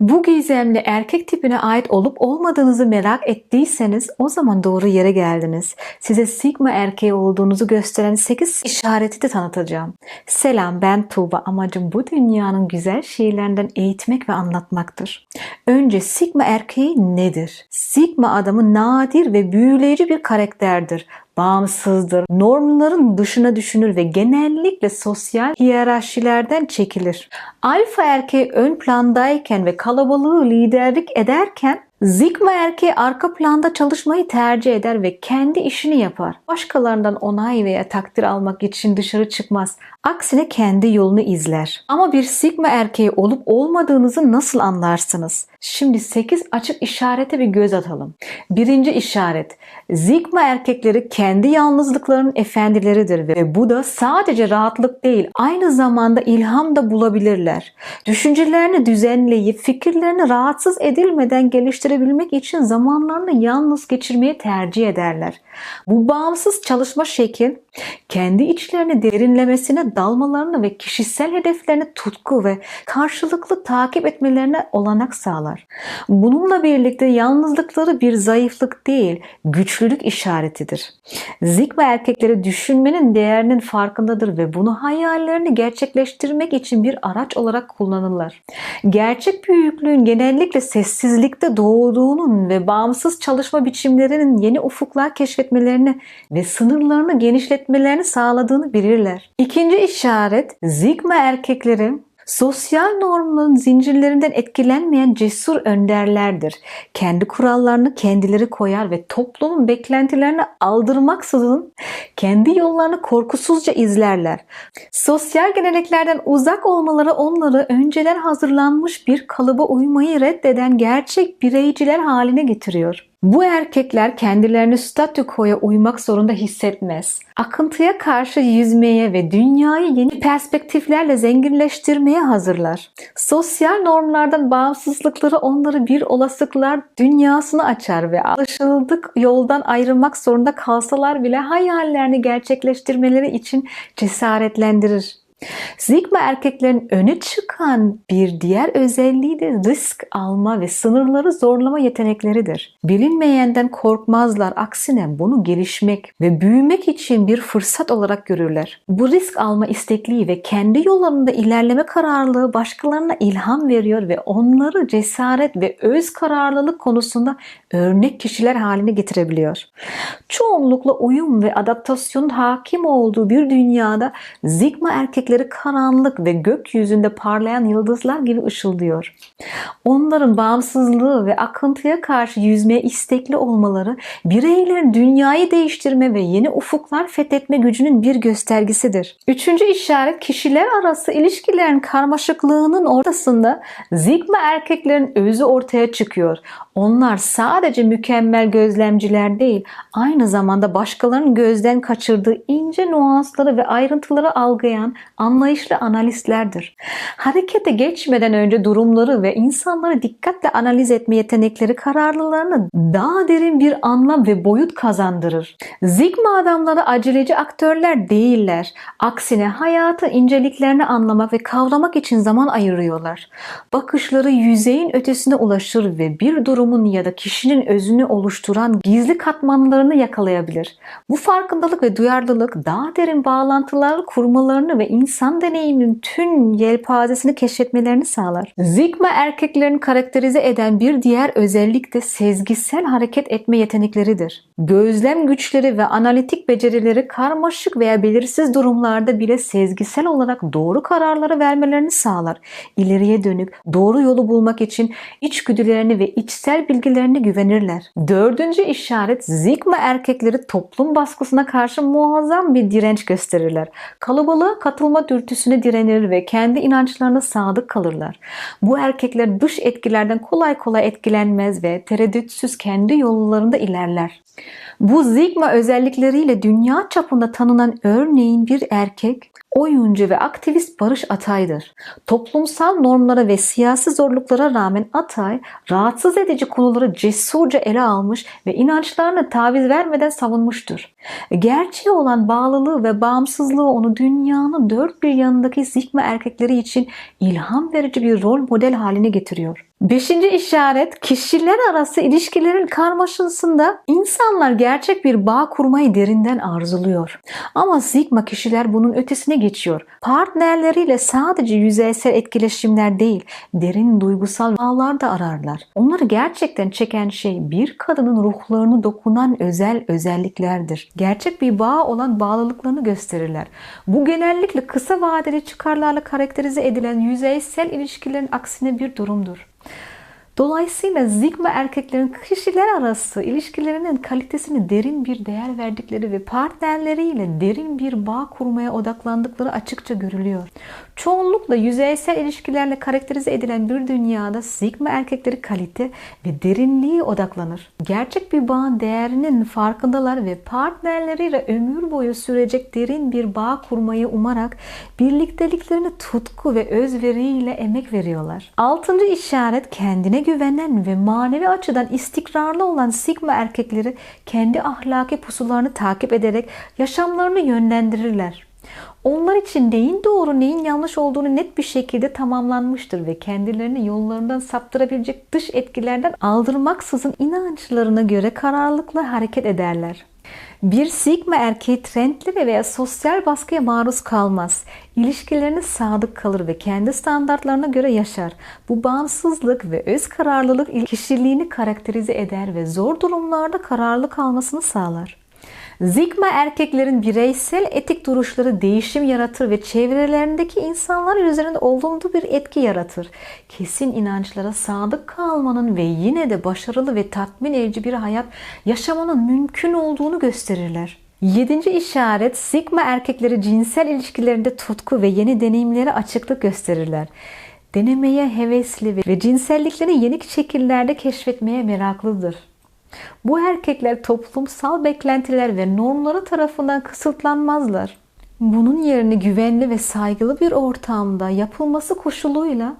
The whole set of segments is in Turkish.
Bu gizemli erkek tipine ait olup olmadığınızı merak ettiyseniz o zaman doğru yere geldiniz. Size Sigma erkeği olduğunuzu gösteren 8 işareti de tanıtacağım. Selam ben Tuğba. Amacım bu dünyanın güzel şeylerinden eğitmek ve anlatmaktır. Önce Sigma erkeği nedir? Sigma adamı nadir ve büyüleyici bir karakterdir bağımsızdır, normların dışına düşünür ve genellikle sosyal hiyerarşilerden çekilir. Alfa erkeği ön plandayken ve kalabalığı liderlik ederken Zigma erkeği arka planda çalışmayı tercih eder ve kendi işini yapar. Başkalarından onay veya takdir almak için dışarı çıkmaz. Aksine kendi yolunu izler. Ama bir Sigma erkeği olup olmadığınızı nasıl anlarsınız? Şimdi 8 açık işarete bir göz atalım. Birinci işaret. Sigma erkekleri kendi yalnızlıklarının efendileridir ve bu da sadece rahatlık değil, aynı zamanda ilham da bulabilirler. Düşüncelerini düzenleyip fikirlerini rahatsız edilmeden geliştirebilmek için zamanlarını yalnız geçirmeyi tercih ederler. Bu bağımsız çalışma şekil kendi içlerini derinlemesine dalmalarını ve kişisel hedeflerini tutku ve karşılıklı takip etmelerine olanak sağlar. Bununla birlikte yalnızlıkları bir zayıflık değil, güçlülük işaretidir. Zigma erkekleri düşünmenin değerinin farkındadır ve bunu hayallerini gerçekleştirmek için bir araç olarak kullanırlar. Gerçek büyüklüğün genellikle sessizlikte doğduğunun ve bağımsız çalışma biçimlerinin yeni ufuklar keşfetmelerini ve sınırlarını genişletmelerini sağladığını bilirler. İkinci işaret Zigma erkeklerin Sosyal normların zincirlerinden etkilenmeyen cesur önderlerdir. Kendi kurallarını kendileri koyar ve toplumun beklentilerini aldırmaksızın kendi yollarını korkusuzca izlerler. Sosyal geleneklerden uzak olmaları onları önceden hazırlanmış bir kalıba uymayı reddeden gerçek bireyciler haline getiriyor. Bu erkekler kendilerini statükoya uymak zorunda hissetmez. Akıntıya karşı yüzmeye ve dünyayı yeni perspektiflerle zenginleştirmeye hazırlar. Sosyal normlardan bağımsızlıkları onları bir olasılıklar dünyasını açar ve alışıldık yoldan ayrılmak zorunda kalsalar bile hayallerini gerçekleştirmeleri için cesaretlendirir. Sigma erkeklerin öne çıkan bir diğer özelliği de risk alma ve sınırları zorlama yetenekleridir. Bilinmeyenden korkmazlar. Aksine bunu gelişmek ve büyümek için bir fırsat olarak görürler. Bu risk alma istekliği ve kendi yollarında ilerleme kararlılığı başkalarına ilham veriyor ve onları cesaret ve öz kararlılık konusunda örnek kişiler haline getirebiliyor. Çoğunlukla uyum ve adaptasyonun hakim olduğu bir dünyada Sigma erkek erkekleri karanlık ve gökyüzünde parlayan yıldızlar gibi ışıldıyor. Onların bağımsızlığı ve akıntıya karşı yüzmeye istekli olmaları bireylerin dünyayı değiştirme ve yeni ufuklar fethetme gücünün bir göstergesidir. Üçüncü işaret kişiler arası ilişkilerin karmaşıklığının ortasında Zigma erkeklerin özü ortaya çıkıyor. Onlar sadece mükemmel gözlemciler değil, aynı zamanda başkalarının gözden kaçırdığı ince nüansları ve ayrıntıları algılayan anlayışlı analistlerdir. Harekete geçmeden önce durumları ve insanları dikkatle analiz etme yetenekleri kararlılığını daha derin bir anlam ve boyut kazandırır. Zigma adamları aceleci aktörler değiller. Aksine hayatı inceliklerini anlamak ve kavramak için zaman ayırıyorlar. Bakışları yüzeyin ötesine ulaşır ve bir durumun ya da kişinin özünü oluşturan gizli katmanlarını yakalayabilir. Bu farkındalık ve duyarlılık daha derin bağlantılar kurmalarını ve insan deneyiminin tüm yelpazesini keşfetmelerini sağlar. Zigma erkeklerini karakterize eden bir diğer özellik de sezgisel hareket etme yetenekleridir. Gözlem güçleri ve analitik becerileri karmaşık veya belirsiz durumlarda bile sezgisel olarak doğru kararları vermelerini sağlar. İleriye dönük doğru yolu bulmak için içgüdülerini ve içsel bilgilerini güvenirler. Dördüncü işaret Zigma erkekleri toplum baskısına karşı muazzam bir direnç gösterirler. Kalabalığa katılma dürtüsüne direnir ve kendi inançlarına sadık kalırlar. Bu erkekler dış etkilerden kolay kolay etkilenmez ve tereddütsüz kendi yollarında ilerler. Bu Zigma özellikleriyle dünya çapında tanınan örneğin bir erkek oyuncu ve aktivist Barış Atay'dır. Toplumsal normlara ve siyasi zorluklara rağmen Atay rahatsız edici konuları cesurca ele almış ve inançlarını taviz vermeden savunmuştur. Gerçeğe olan bağlılığı ve bağımsızlığı onu dünyanın dört bir yanındaki zikme erkekleri için ilham verici bir rol model haline getiriyor. Beşinci işaret kişiler arası ilişkilerin karmaşasında insanlar gerçek bir bağ kurmayı derinden arzuluyor. Ama Sigma kişiler bunun ötesine geçiyor. Partnerleriyle sadece yüzeysel etkileşimler değil, derin duygusal bağlar da ararlar. Onları gerçekten çeken şey bir kadının ruhlarını dokunan özel özelliklerdir. Gerçek bir bağ olan bağlılıklarını gösterirler. Bu genellikle kısa vadeli çıkarlarla karakterize edilen yüzeysel ilişkilerin aksine bir durumdur. Dolayısıyla Sigma erkeklerin kişiler arası ilişkilerinin kalitesini derin bir değer verdikleri ve partnerleriyle derin bir bağ kurmaya odaklandıkları açıkça görülüyor. Çoğunlukla yüzeysel ilişkilerle karakterize edilen bir dünyada Sigma erkekleri kalite ve derinliğe odaklanır. Gerçek bir bağın değerinin farkındalar ve partnerleriyle ömür boyu sürecek derin bir bağ kurmayı umarak birlikteliklerini tutku ve özveriyle emek veriyorlar. Altıncı işaret kendine güvenen ve manevi açıdan istikrarlı olan Sigma erkekleri kendi ahlaki pusularını takip ederek yaşamlarını yönlendirirler. Onlar için neyin doğru neyin yanlış olduğunu net bir şekilde tamamlanmıştır ve kendilerini yollarından saptırabilecek dış etkilerden aldırmaksızın inançlarına göre kararlılıkla hareket ederler. Bir Sigma erkeği trendlere veya sosyal baskıya maruz kalmaz. İlişkilerine sadık kalır ve kendi standartlarına göre yaşar. Bu bağımsızlık ve öz kararlılık kişiliğini karakterize eder ve zor durumlarda kararlı kalmasını sağlar. Sigma erkeklerin bireysel etik duruşları değişim yaratır ve çevrelerindeki insanlar üzerinde olumlu bir etki yaratır. Kesin inançlara sadık kalmanın ve yine de başarılı ve tatmin edici bir hayat yaşamanın mümkün olduğunu gösterirler. Yedinci işaret Sigma erkekleri cinsel ilişkilerinde tutku ve yeni deneyimlere açıklık gösterirler. Denemeye hevesli ve cinselliklerini yeni şekillerde keşfetmeye meraklıdır. Bu erkekler toplumsal beklentiler ve normları tarafından kısıtlanmazlar. Bunun yerine güvenli ve saygılı bir ortamda yapılması koşuluyla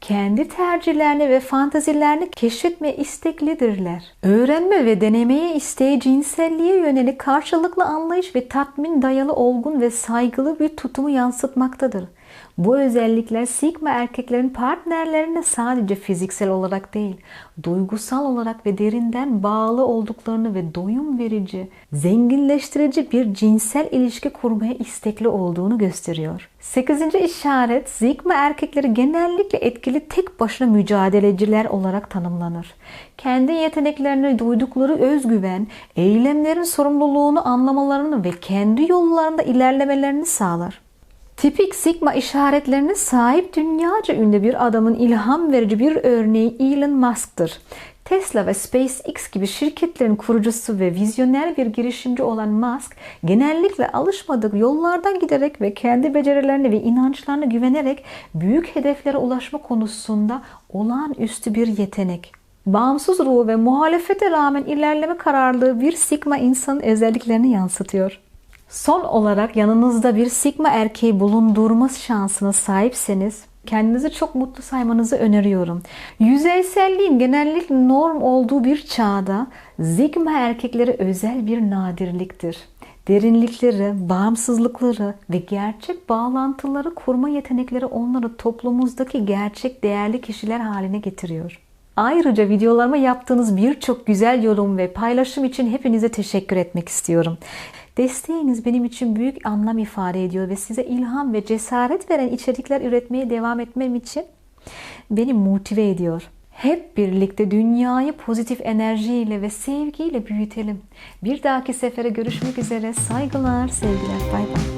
kendi tercihlerini ve fantazilerini keşfetmeye isteklidirler. Öğrenme ve denemeye isteği cinselliğe yönelik karşılıklı anlayış ve tatmin dayalı olgun ve saygılı bir tutumu yansıtmaktadır. Bu özellikler Sigma erkeklerin partnerlerine sadece fiziksel olarak değil, duygusal olarak ve derinden bağlı olduklarını ve doyum verici, zenginleştirici bir cinsel ilişki kurmaya istekli olduğunu gösteriyor. Sekizinci işaret Sigma erkekleri genellikle etkili tek başına mücadeleciler olarak tanımlanır. Kendi yeteneklerini duydukları özgüven, eylemlerin sorumluluğunu anlamalarını ve kendi yollarında ilerlemelerini sağlar. Tipik Sigma işaretlerine sahip dünyaca ünlü bir adamın ilham verici bir örneği Elon Musk'tır. Tesla ve SpaceX gibi şirketlerin kurucusu ve vizyoner bir girişimci olan Musk, genellikle alışmadık yollardan giderek ve kendi becerilerine ve inançlarına güvenerek büyük hedeflere ulaşma konusunda olağanüstü bir yetenek. Bağımsız ruhu ve muhalefete rağmen ilerleme kararlılığı bir Sigma insanın özelliklerini yansıtıyor. Son olarak yanınızda bir Sigma erkeği bulundurma şansına sahipseniz kendinizi çok mutlu saymanızı öneriyorum. Yüzeyselliğin genellikle norm olduğu bir çağda Sigma erkekleri özel bir nadirliktir. Derinlikleri, bağımsızlıkları ve gerçek bağlantıları kurma yetenekleri onları toplumumuzdaki gerçek değerli kişiler haline getiriyor. Ayrıca videolarıma yaptığınız birçok güzel yorum ve paylaşım için hepinize teşekkür etmek istiyorum. Desteğiniz benim için büyük anlam ifade ediyor ve size ilham ve cesaret veren içerikler üretmeye devam etmem için beni motive ediyor. Hep birlikte dünyayı pozitif enerjiyle ve sevgiyle büyütelim. Bir dahaki sefere görüşmek üzere. Saygılar, sevgiler. Bay bay.